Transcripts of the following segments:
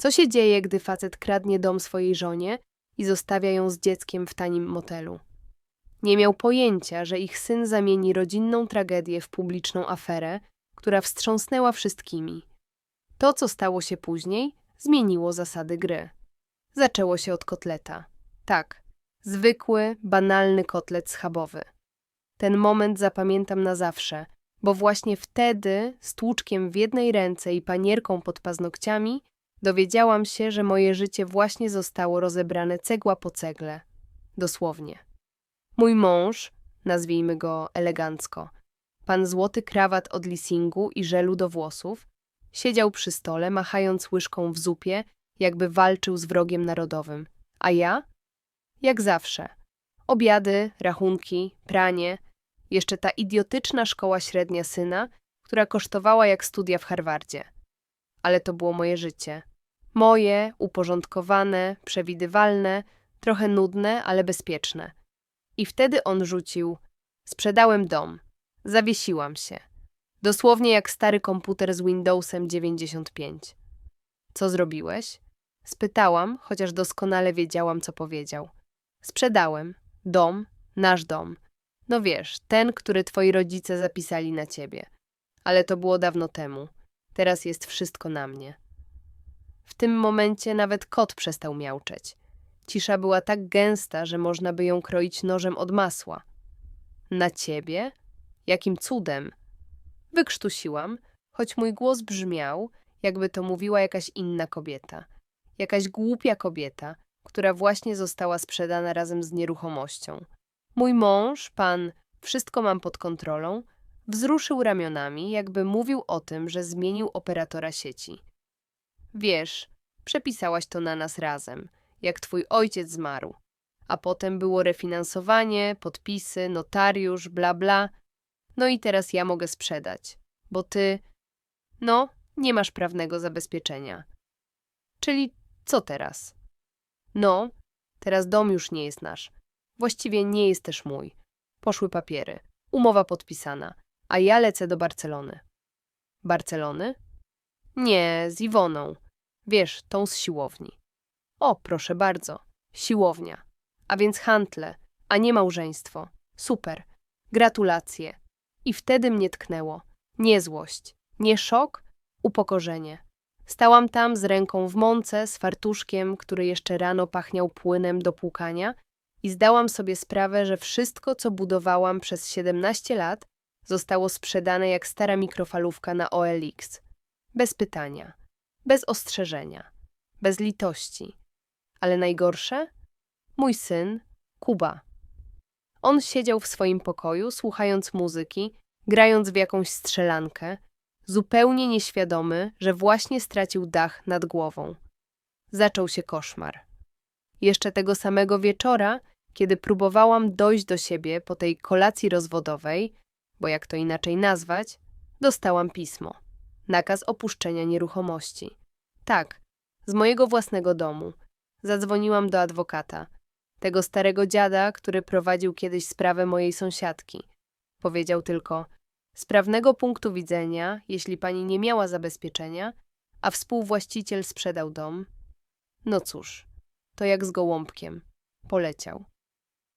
Co się dzieje, gdy facet kradnie dom swojej żonie i zostawia ją z dzieckiem w tanim motelu? Nie miał pojęcia, że ich syn zamieni rodzinną tragedię w publiczną aferę, która wstrząsnęła wszystkimi. To, co stało się później, zmieniło zasady gry. Zaczęło się od kotleta. Tak, zwykły, banalny kotlet schabowy. Ten moment zapamiętam na zawsze, bo właśnie wtedy, z tłuczkiem w jednej ręce i panierką pod paznokciami, dowiedziałam się, że moje życie właśnie zostało rozebrane cegła po cegle. Dosłownie. Mój mąż, nazwijmy go elegancko, pan złoty krawat od leasingu i żelu do włosów, siedział przy stole, machając łyżką w zupie, jakby walczył z wrogiem narodowym. A ja? Jak zawsze. Obiady, rachunki, pranie, jeszcze ta idiotyczna szkoła średnia syna, która kosztowała jak studia w Harvardzie. Ale to było moje życie. Moje, uporządkowane, przewidywalne, trochę nudne, ale bezpieczne. I wtedy on rzucił: Sprzedałem dom. Zawiesiłam się. Dosłownie jak stary komputer z Windowsem 95. Co zrobiłeś? Spytałam, chociaż doskonale wiedziałam, co powiedział. Sprzedałem. Dom, nasz dom. No wiesz, ten, który twoi rodzice zapisali na ciebie. Ale to było dawno temu. Teraz jest wszystko na mnie. W tym momencie nawet kot przestał miauczeć. Cisza była tak gęsta, że można by ją kroić nożem od masła. Na ciebie? Jakim cudem? Wykrztusiłam, choć mój głos brzmiał, jakby to mówiła jakaś inna kobieta. Jakaś głupia kobieta, która właśnie została sprzedana razem z nieruchomością. Mój mąż, pan, wszystko mam pod kontrolą, wzruszył ramionami, jakby mówił o tym, że zmienił operatora sieci. Wiesz, przepisałaś to na nas razem, jak twój ojciec zmarł. A potem było refinansowanie, podpisy, notariusz, bla bla. No i teraz ja mogę sprzedać, bo ty, no, nie masz prawnego zabezpieczenia. Czyli co teraz? No, teraz dom już nie jest nasz. Właściwie nie jest też mój. Poszły papiery. Umowa podpisana. A ja lecę do Barcelony. Barcelony? Nie, z Iwoną. Wiesz, tą z siłowni. O, proszę bardzo. Siłownia. A więc hantle, a nie małżeństwo. Super. Gratulacje. I wtedy mnie tknęło. Nie złość, nie szok, upokorzenie. Stałam tam z ręką w mące, z fartuszkiem, który jeszcze rano pachniał płynem do płukania i zdałam sobie sprawę, że wszystko, co budowałam przez 17 lat, zostało sprzedane jak stara mikrofalówka na OLX. Bez pytania, bez ostrzeżenia, bez litości. Ale najgorsze? Mój syn, Kuba. On siedział w swoim pokoju, słuchając muzyki, grając w jakąś strzelankę, zupełnie nieświadomy, że właśnie stracił dach nad głową. Zaczął się koszmar. Jeszcze tego samego wieczora, kiedy próbowałam dojść do siebie po tej kolacji rozwodowej, bo jak to inaczej nazwać, dostałam pismo. Nakaz opuszczenia nieruchomości. Tak, z mojego własnego domu. Zadzwoniłam do adwokata, tego starego dziada, który prowadził kiedyś sprawę mojej sąsiadki. Powiedział tylko: Z prawnego punktu widzenia, jeśli pani nie miała zabezpieczenia, a współwłaściciel sprzedał dom, no cóż, to jak z gołąbkiem. Poleciał.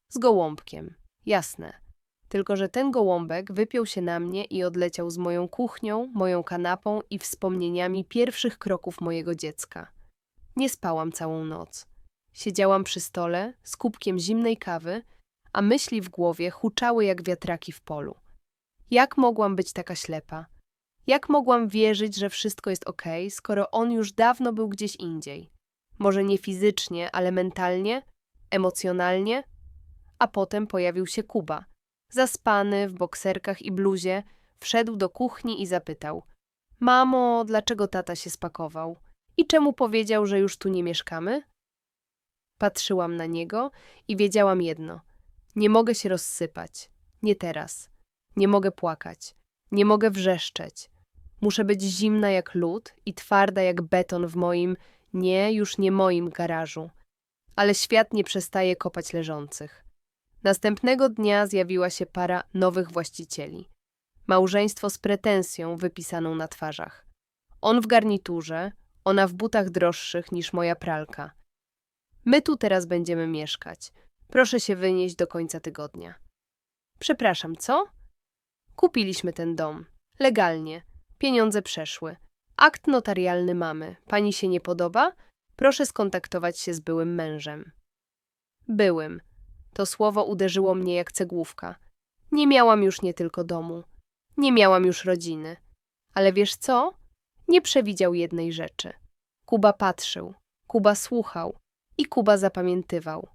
Z gołąbkiem, jasne. Tylko, że ten gołąbek wypiął się na mnie i odleciał z moją kuchnią, moją kanapą i wspomnieniami pierwszych kroków mojego dziecka. Nie spałam całą noc. Siedziałam przy stole z kubkiem zimnej kawy, a myśli w głowie huczały jak wiatraki w polu. Jak mogłam być taka ślepa? Jak mogłam wierzyć, że wszystko jest ok, skoro on już dawno był gdzieś indziej? Może nie fizycznie, ale mentalnie, emocjonalnie? A potem pojawił się Kuba. Zaspany, w bokserkach i bluzie, wszedł do kuchni i zapytał: Mamo, dlaczego tata się spakował? I czemu powiedział, że już tu nie mieszkamy? Patrzyłam na niego i wiedziałam jedno: nie mogę się rozsypać. Nie teraz. Nie mogę płakać. Nie mogę wrzeszczeć. Muszę być zimna jak lód i twarda jak beton w moim, nie, już nie moim garażu. Ale świat nie przestaje kopać leżących. Następnego dnia zjawiła się para nowych właścicieli. Małżeństwo z pretensją wypisaną na twarzach. On w garniturze, Ona w butach droższych niż moja pralka. My tu teraz będziemy mieszkać. Proszę się wynieść do końca tygodnia. Przepraszam, co? Kupiliśmy ten dom. Legalnie. Pieniądze przeszły. Akt notarialny mamy. Pani się nie podoba? Proszę skontaktować się z byłym mężem. Byłym. To słowo uderzyło mnie jak cegłówka. Nie miałam już nie tylko domu. Nie miałam już rodziny. Ale wiesz co? Nie przewidział jednej rzeczy. Kuba patrzył, Kuba słuchał i Kuba zapamiętywał.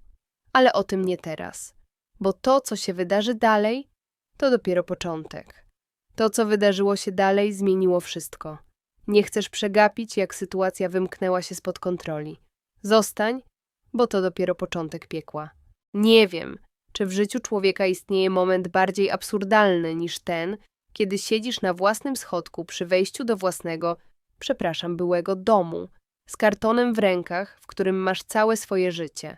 Ale o tym nie teraz. Bo to, co się wydarzy dalej, to dopiero początek. To, co wydarzyło się dalej, zmieniło wszystko. Nie chcesz przegapić, jak sytuacja wymknęła się spod kontroli. Zostań, bo to dopiero początek piekła. Nie wiem, czy w życiu człowieka istnieje moment bardziej absurdalny niż ten, kiedy siedzisz na własnym schodku przy wejściu do własnego, przepraszam, byłego domu, z kartonem w rękach, w którym masz całe swoje życie.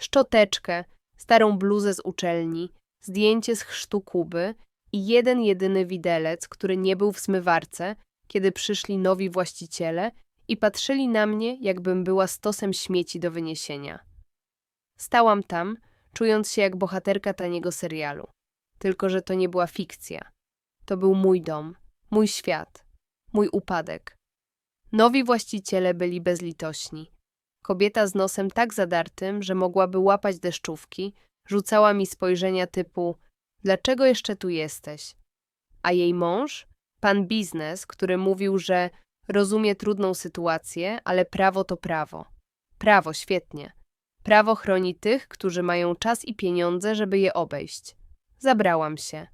Szczoteczkę, starą bluzę z uczelni, zdjęcie z chrztu Kuby i jeden jedyny widelec, który nie był w zmywarce, kiedy przyszli nowi właściciele i patrzyli na mnie, jakbym była stosem śmieci do wyniesienia. Stałam tam, czując się jak bohaterka taniego serialu. Tylko, że to nie była fikcja. To był mój dom, mój świat, mój upadek. Nowi właściciele byli bezlitośni. Kobieta z nosem tak zadartym, że mogłaby łapać deszczówki, rzucała mi spojrzenia typu: Dlaczego jeszcze tu jesteś? A jej mąż, pan biznes, który mówił, że rozumie trudną sytuację, ale prawo to prawo. Prawo, świetnie. Prawo chroni tych, którzy mają czas i pieniądze, żeby je obejść. Zabrałam się.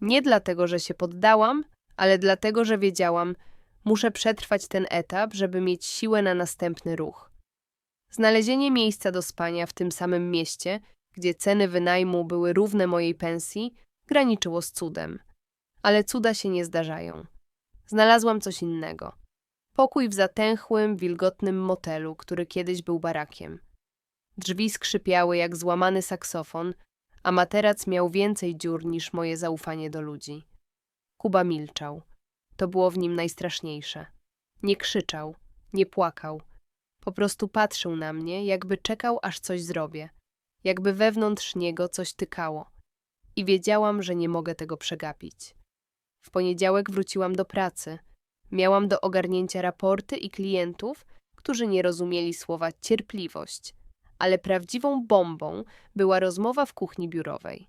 Nie dlatego, że się poddałam, ale dlatego, że wiedziałam, muszę przetrwać ten etap, żeby mieć siłę na następny ruch. Znalezienie miejsca do spania w tym samym mieście, gdzie ceny wynajmu były równe mojej pensji, graniczyło z cudem. Ale cuda się nie zdarzają. Znalazłam coś innego. Pokój w zatęchłym, wilgotnym motelu, który kiedyś był barakiem. Drzwi skrzypiały jak złamany saksofon, a materac miał więcej dziur niż moje zaufanie do ludzi. Kuba milczał. To było w nim najstraszniejsze. Nie krzyczał, nie płakał. Po prostu patrzył na mnie, jakby czekał, aż coś zrobię. Jakby wewnątrz niego coś tykało. I wiedziałam, że nie mogę tego przegapić. W poniedziałek wróciłam do pracy. Miałam do ogarnięcia raporty i klientów, którzy nie rozumieli słowa cierpliwość, ale prawdziwą bombą była rozmowa w kuchni biurowej.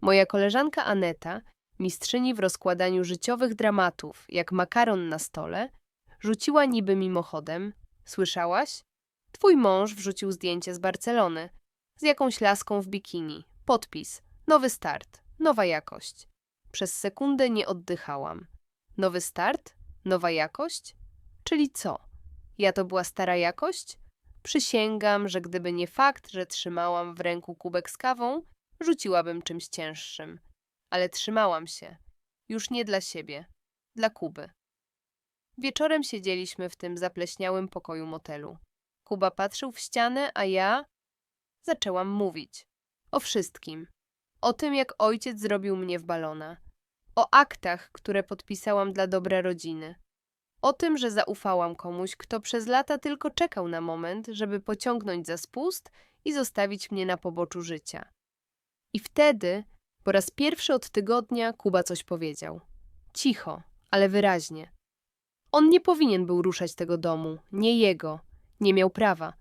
Moja koleżanka Aneta, mistrzyni w rozkładaniu życiowych dramatów, jak makaron na stole, rzuciła niby mimochodem: Słyszałaś? Twój mąż wrzucił zdjęcie z Barcelony z jakąś laską w bikini. Podpis: Nowy start, nowa jakość. Przez sekundę nie oddychałam. Nowy start? Nowa jakość? Czyli co? Ja to była stara jakość? Przysięgam, że gdyby nie fakt, że trzymałam w ręku kubek z kawą, rzuciłabym czymś cięższym. Ale trzymałam się. Już nie dla siebie. Dla Kuby. Wieczorem siedzieliśmy w tym zapleśniałym pokoju motelu. Kuba patrzył w ścianę, a ja zaczęłam mówić. O wszystkim. O tym, jak ojciec zrobił mnie w balona. O aktach, które podpisałam dla dobra rodziny. O tym, że zaufałam komuś, kto przez lata tylko czekał na moment, żeby pociągnąć za spust i zostawić mnie na poboczu życia. I wtedy, po raz pierwszy od tygodnia, Kuba coś powiedział. Cicho, ale wyraźnie. On nie powinien był ruszać tego domu, nie jego, nie miał prawa.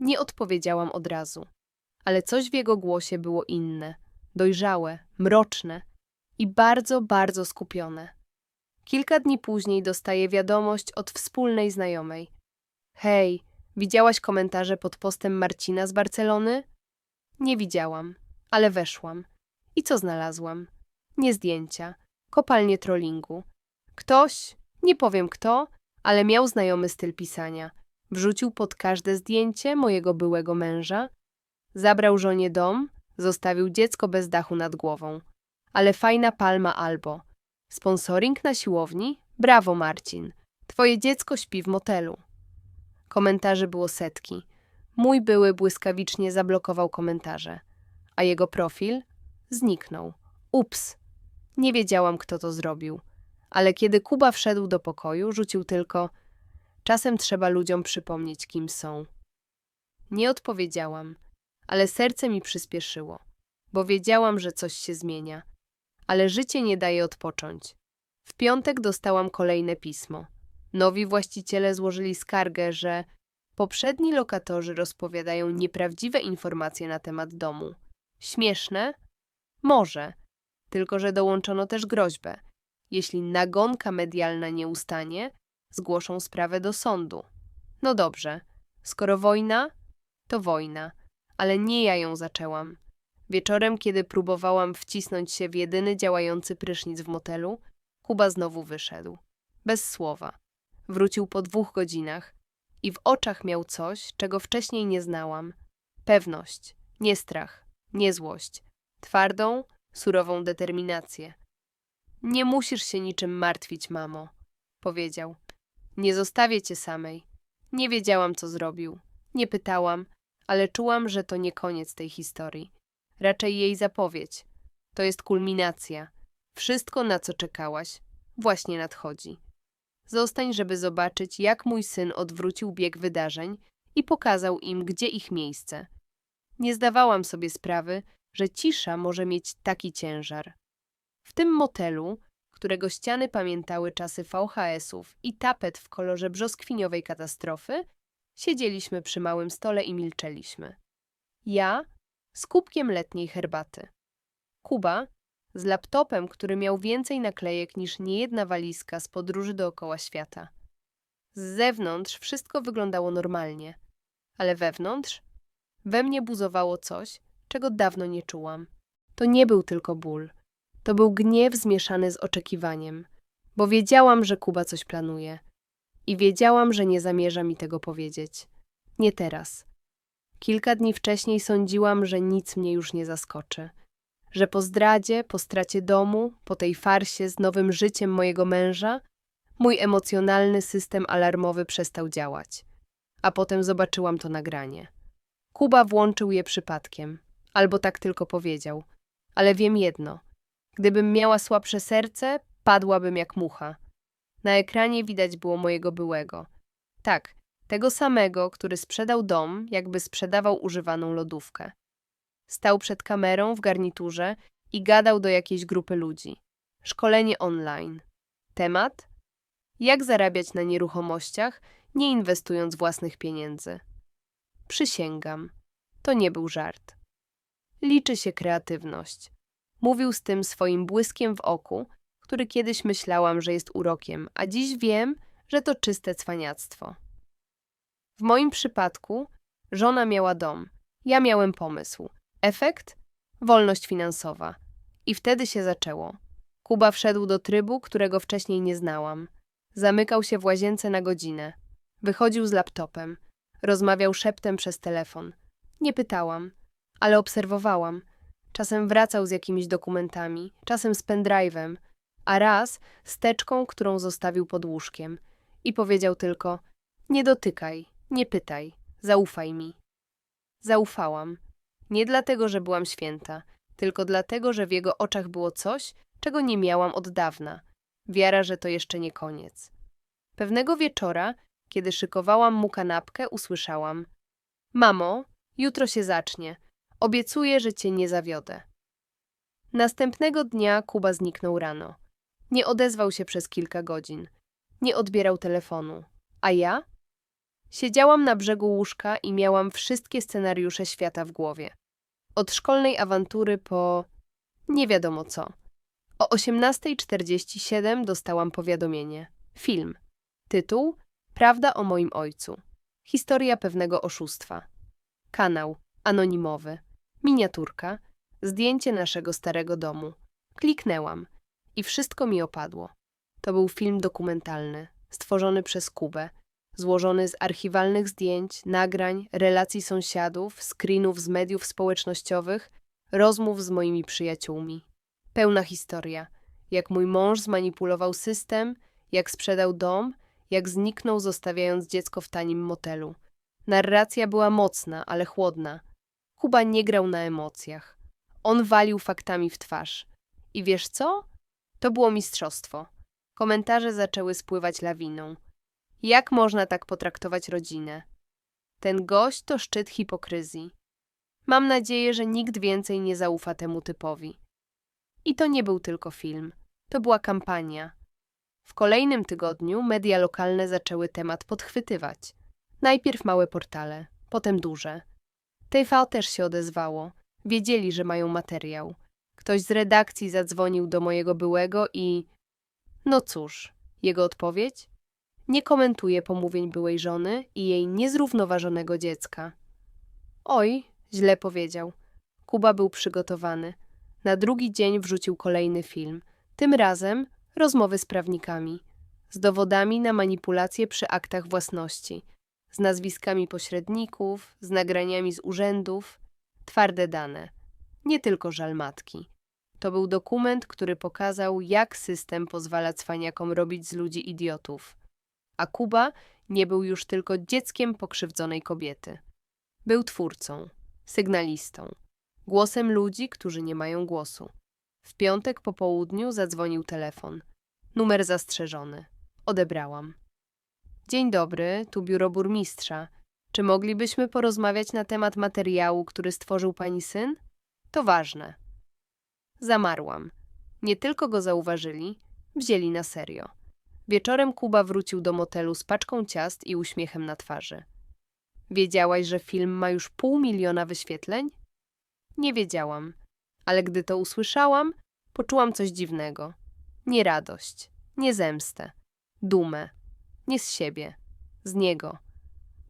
Nie odpowiedziałam od razu, ale coś w jego głosie było inne, dojrzałe, mroczne i bardzo, bardzo skupione. Kilka dni później dostaję wiadomość od wspólnej znajomej. Hej, widziałaś komentarze pod postem Marcina z Barcelony? Nie widziałam, ale weszłam. I co znalazłam? Nie zdjęcia, kopalnie trollingu. Ktoś, nie powiem kto, ale miał znajomy styl pisania. Wrzucił pod każde zdjęcie mojego byłego męża. Zabrał żonie dom, zostawił dziecko bez dachu nad głową. Ale fajna palma albo. Sponsoring na siłowni? Brawo, Marcin. Twoje dziecko śpi w motelu. Komentarzy było setki. Mój były błyskawicznie zablokował komentarze, a jego profil zniknął. Ups. Nie wiedziałam, kto to zrobił. Ale kiedy Kuba wszedł do pokoju, rzucił tylko Czasem trzeba ludziom przypomnieć, kim są. Nie odpowiedziałam, ale serce mi przyspieszyło, bo wiedziałam, że coś się zmienia. Ale życie nie daje odpocząć. W piątek dostałam kolejne pismo. Nowi właściciele złożyli skargę, że poprzedni lokatorzy rozpowiadają nieprawdziwe informacje na temat domu. Śmieszne? Może, tylko że dołączono też groźbę. Jeśli nagonka medialna nie ustanie, zgłoszą sprawę do sądu. No dobrze, skoro wojna, to wojna, ale nie ja ją zaczęłam. Wieczorem, kiedy próbowałam wcisnąć się w jedyny działający prysznic w motelu, Kuba znowu wyszedł. Bez słowa. Wrócił po dwóch godzinach i w oczach miał coś, czego wcześniej nie znałam. Pewność, nie strach, nie złość. Twardą, surową determinację. Nie musisz się niczym martwić, mamo, powiedział. Nie zostawię cię samej. Nie wiedziałam, co zrobił. Nie pytałam, ale czułam, że to nie koniec tej historii. Raczej jej zapowiedź. To jest kulminacja. Wszystko, na co czekałaś, właśnie nadchodzi. Zostań, żeby zobaczyć, jak mój syn odwrócił bieg wydarzeń i pokazał im, gdzie ich miejsce. Nie zdawałam sobie sprawy, że cisza może mieć taki ciężar. W tym motelu, którego ściany pamiętały czasy VHS-ów i tapet w kolorze brzoskwiniowej katastrofy, siedzieliśmy przy małym stole i milczeliśmy. Ja z kubkiem letniej herbaty. Kuba z laptopem, który miał więcej naklejek niż niejedna walizka z podróży dookoła świata. Z zewnątrz wszystko wyglądało normalnie, ale wewnątrz we mnie buzowało coś, czego dawno nie czułam. To nie był tylko ból. To był gniew zmieszany z oczekiwaniem, bo wiedziałam, że Kuba coś planuje. I wiedziałam, że nie zamierza mi tego powiedzieć. Nie teraz. Kilka dni wcześniej sądziłam, że nic mnie już nie zaskoczy. Że po zdradzie, po stracie domu, po tej farsie z nowym życiem mojego męża, mój emocjonalny system alarmowy przestał działać. A potem zobaczyłam to nagranie. Kuba włączył je przypadkiem, albo tak tylko powiedział. Ale wiem jedno. Gdybym miała słabsze serce, padłabym jak mucha. Na ekranie widać było mojego byłego. Tak, tego samego, który sprzedał dom, jakby sprzedawał używaną lodówkę. Stał przed kamerą w garniturze i gadał do jakiejś grupy ludzi. Szkolenie online. Temat? Jak zarabiać na nieruchomościach, nie inwestując własnych pieniędzy. Przysięgam, to nie był żart. Liczy się kreatywność. Mówił z tym swoim błyskiem w oku, który kiedyś myślałam, że jest urokiem, a dziś wiem, że to czyste cwaniactwo. W moim przypadku żona miała dom, ja miałem pomysł. Efekt? Wolność finansowa. I wtedy się zaczęło. Kuba wszedł do trybu, którego wcześniej nie znałam. Zamykał się w łazience na godzinę. Wychodził z laptopem. Rozmawiał szeptem przez telefon. Nie pytałam, ale obserwowałam. Czasem wracał z jakimiś dokumentami, czasem z pendrive'em, a raz z teczką, którą zostawił pod łóżkiem. I powiedział tylko: Nie dotykaj, nie pytaj, zaufaj mi. Zaufałam. Nie dlatego, że byłam święta, tylko dlatego, że w jego oczach było coś, czego nie miałam od dawna. Wiara, że to jeszcze nie koniec. Pewnego wieczora, kiedy szykowałam mu kanapkę, usłyszałam: Mamo, jutro się zacznie. Obiecuję, że cię nie zawiodę. Następnego dnia Kuba zniknął rano. Nie odezwał się przez kilka godzin. Nie odbierał telefonu. A ja? Siedziałam na brzegu łóżka i miałam wszystkie scenariusze świata w głowie. Od szkolnej awantury po nie wiadomo co. O 18.47 dostałam powiadomienie. Film. Tytuł: Prawda o moim ojcu. Historia pewnego oszustwa. Kanał anonimowy. Miniaturka. Zdjęcie naszego starego domu. Kliknęłam i wszystko mi opadło. To był film dokumentalny, stworzony przez Kubę, złożony z archiwalnych zdjęć, nagrań, relacji sąsiadów, screenów z mediów społecznościowych, rozmów z moimi przyjaciółmi. Pełna historia. Jak mój mąż zmanipulował system, jak sprzedał dom, jak zniknął, zostawiając dziecko w tanim motelu. Narracja była mocna, ale chłodna. Kuba nie grał na emocjach. On walił faktami w twarz. I wiesz co? To było mistrzostwo. Komentarze zaczęły spływać lawiną. Jak można tak potraktować rodzinę? Ten gość to szczyt hipokryzji. Mam nadzieję, że nikt więcej nie zaufa temu typowi. I to nie był tylko film. To była kampania. W kolejnym tygodniu media lokalne zaczęły temat podchwytywać. Najpierw małe portale, potem duże. TV też się odezwało. Wiedzieli, że mają materiał. Ktoś z redakcji zadzwonił do mojego byłego i. No cóż, jego odpowiedź? Nie komentuje pomówień byłej żony i jej niezrównoważonego dziecka. Oj, źle powiedział. Kuba był przygotowany. Na drugi dzień wrzucił kolejny film. Tym razem rozmowy z prawnikami. Z dowodami na manipulacje przy aktach własności. Z nazwiskami pośredników, z nagraniami z urzędów. Twarde dane. Nie tylko żal matki. To był dokument, który pokazał, jak system pozwala cwaniakom robić z ludzi idiotów. A Kuba nie był już tylko dzieckiem pokrzywdzonej kobiety. Był twórcą, sygnalistą, głosem ludzi, którzy nie mają głosu. W piątek po południu zadzwonił telefon. Numer zastrzeżony. Odebrałam. Dzień dobry, tu biuro burmistrza. Czy moglibyśmy porozmawiać na temat materiału, który stworzył pani syn? To ważne. Zamarłam. Nie tylko go zauważyli, wzięli na serio. Wieczorem Kuba wrócił do motelu z paczką ciast i uśmiechem na twarzy. Wiedziałaś, że film ma już pół miliona wyświetleń? Nie wiedziałam, ale gdy to usłyszałam, poczułam coś dziwnego. Nie radość, nie zemstę, dumę, nie z siebie, z niego.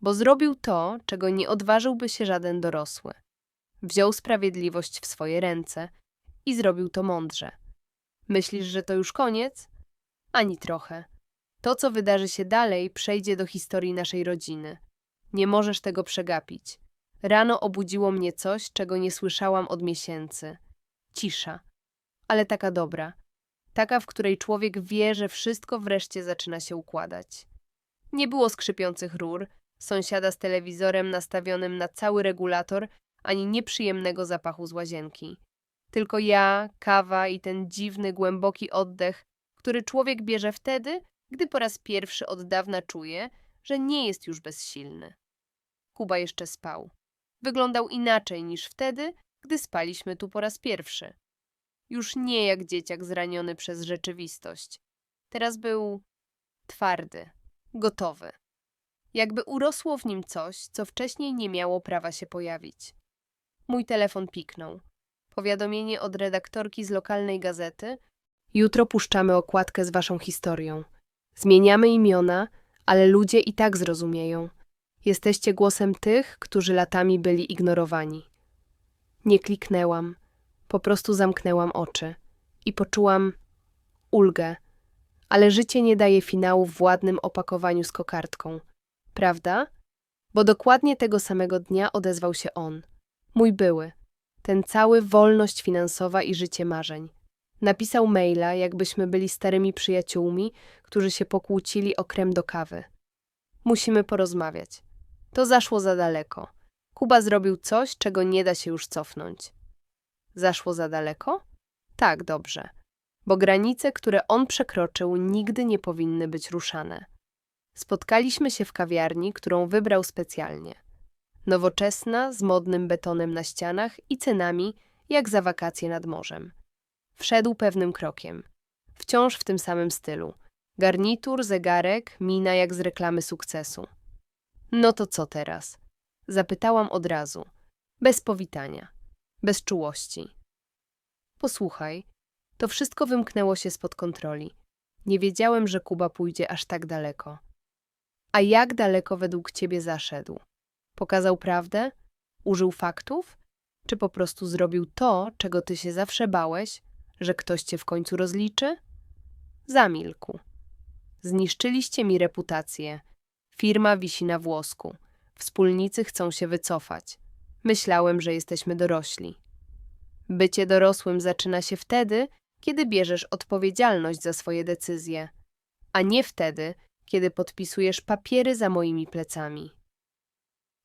Bo zrobił to, czego nie odważyłby się żaden dorosły. Wziął sprawiedliwość w swoje ręce i zrobił to mądrze. Myślisz, że to już koniec? Ani trochę. To, co wydarzy się dalej, przejdzie do historii naszej rodziny. Nie możesz tego przegapić. Rano obudziło mnie coś, czego nie słyszałam od miesięcy. Cisza. Ale taka dobra. Taka, w której człowiek wie, że wszystko wreszcie zaczyna się układać. Nie było skrzypiących rur, sąsiada z telewizorem nastawionym na cały regulator, ani nieprzyjemnego zapachu z łazienki. Tylko ja, kawa i ten dziwny, głęboki oddech, który człowiek bierze wtedy, gdy po raz pierwszy od dawna czuje, że nie jest już bezsilny. Kuba jeszcze spał. Wyglądał inaczej niż wtedy, gdy spaliśmy tu po raz pierwszy. Już nie jak dzieciak zraniony przez rzeczywistość. Teraz był twardy, gotowy. Jakby urosło w nim coś, co wcześniej nie miało prawa się pojawić. Mój telefon piknął. Powiadomienie od redaktorki z lokalnej gazety. Jutro puszczamy okładkę z waszą historią. Zmieniamy imiona, ale ludzie i tak zrozumieją. Jesteście głosem tych, którzy latami byli ignorowani. Nie kliknęłam, po prostu zamknęłam oczy i poczułam ulgę. Ale życie nie daje finału w ładnym opakowaniu z kokardką. Prawda? Bo dokładnie tego samego dnia odezwał się on, mój były, ten cały wolność finansowa i życie marzeń. Napisał maila, jakbyśmy byli starymi przyjaciółmi, którzy się pokłócili o krem do kawy. Musimy porozmawiać. To zaszło za daleko. Kuba zrobił coś, czego nie da się już cofnąć. Zaszło za daleko? Tak, dobrze. Bo granice, które on przekroczył, nigdy nie powinny być ruszane. Spotkaliśmy się w kawiarni, którą wybrał specjalnie. Nowoczesna, z modnym betonem na ścianach i cenami, jak za wakacje nad morzem. Wszedł pewnym krokiem. Wciąż w tym samym stylu. Garnitur, zegarek, mina jak z reklamy sukcesu. No to co teraz? Zapytałam od razu. Bez powitania. Bez czułości. Posłuchaj, to wszystko wymknęło się spod kontroli. Nie wiedziałem, że Kuba pójdzie aż tak daleko. A jak daleko według ciebie zaszedł? Pokazał prawdę? Użył faktów? Czy po prostu zrobił to, czego ty się zawsze bałeś, że ktoś cię w końcu rozliczy? Zamilkł. Zniszczyliście mi reputację. Firma wisi na włosku. Wspólnicy chcą się wycofać. Myślałem, że jesteśmy dorośli. Bycie dorosłym zaczyna się wtedy, kiedy bierzesz odpowiedzialność za swoje decyzje, a nie wtedy, kiedy podpisujesz papiery za moimi plecami.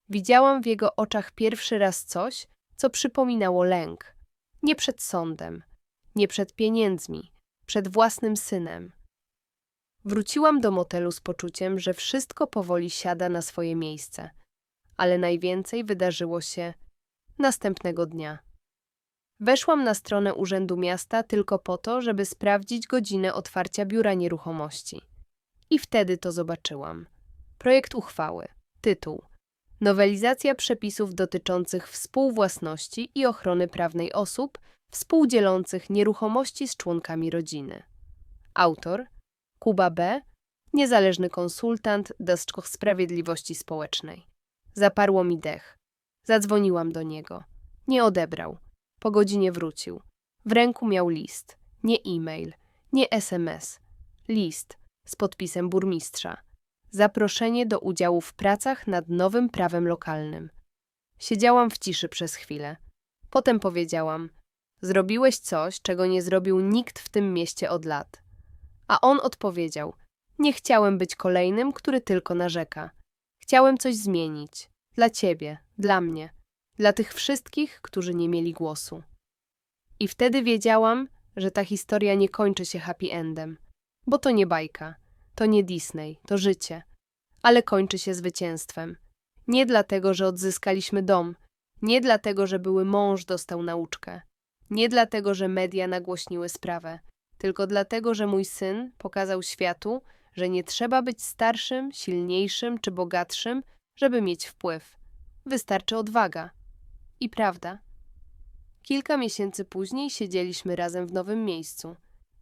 Widziałam w jego oczach pierwszy raz coś, co przypominało lęk. Nie przed sądem, nie przed pieniędzmi, przed własnym synem. Wróciłam do motelu z poczuciem, że wszystko powoli siada na swoje miejsce, ale najwięcej wydarzyło się następnego dnia. Weszłam na stronę Urzędu Miasta tylko po to, żeby sprawdzić godzinę otwarcia biura nieruchomości. I wtedy to zobaczyłam. Projekt uchwały. Tytuł. Nowelizacja przepisów dotyczących współwłasności i ochrony prawnej osób współdzielących nieruchomości z członkami rodziny. Autor Kuba B., niezależny konsultant do Sprawiedliwości Społecznej. Zaparło mi dech. Zadzwoniłam do niego. Nie odebrał. Po godzinie wrócił. W ręku miał list. Nie e-mail, nie SMS. List z podpisem burmistrza. Zaproszenie do udziału w pracach nad nowym prawem lokalnym. Siedziałam w ciszy przez chwilę. Potem powiedziałam: Zrobiłeś coś, czego nie zrobił nikt w tym mieście od lat. A on odpowiedział: Nie chciałem być kolejnym, który tylko narzeka. Chciałem coś zmienić. Dla ciebie, dla mnie, dla tych wszystkich, którzy nie mieli głosu. I wtedy wiedziałam, że ta historia nie kończy się happy endem, bo to nie bajka, to nie Disney, to życie, ale kończy się zwycięstwem. Nie dlatego, że odzyskaliśmy dom, nie dlatego, że były mąż dostał nauczkę, nie dlatego, że media nagłośniły sprawę, tylko dlatego, że mój syn pokazał światu, że nie trzeba być starszym, silniejszym czy bogatszym, żeby mieć wpływ. Wystarczy odwaga. I prawda. Kilka miesięcy później siedzieliśmy razem w nowym miejscu.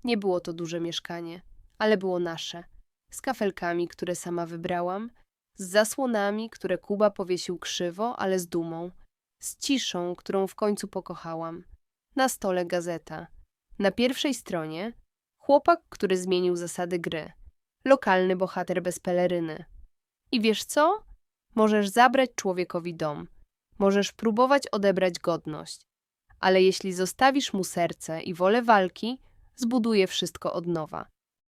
Nie było to duże mieszkanie, ale było nasze. Z kafelkami, które sama wybrałam, z zasłonami, które Kuba powiesił krzywo, ale z dumą, z ciszą, którą w końcu pokochałam. Na stole gazeta. Na pierwszej stronie chłopak, który zmienił zasady gry. Lokalny bohater bez peleryny. I wiesz co? Możesz zabrać człowiekowi dom. Możesz próbować odebrać godność. Ale jeśli zostawisz mu serce i wolę walki, zbuduje wszystko od nowa.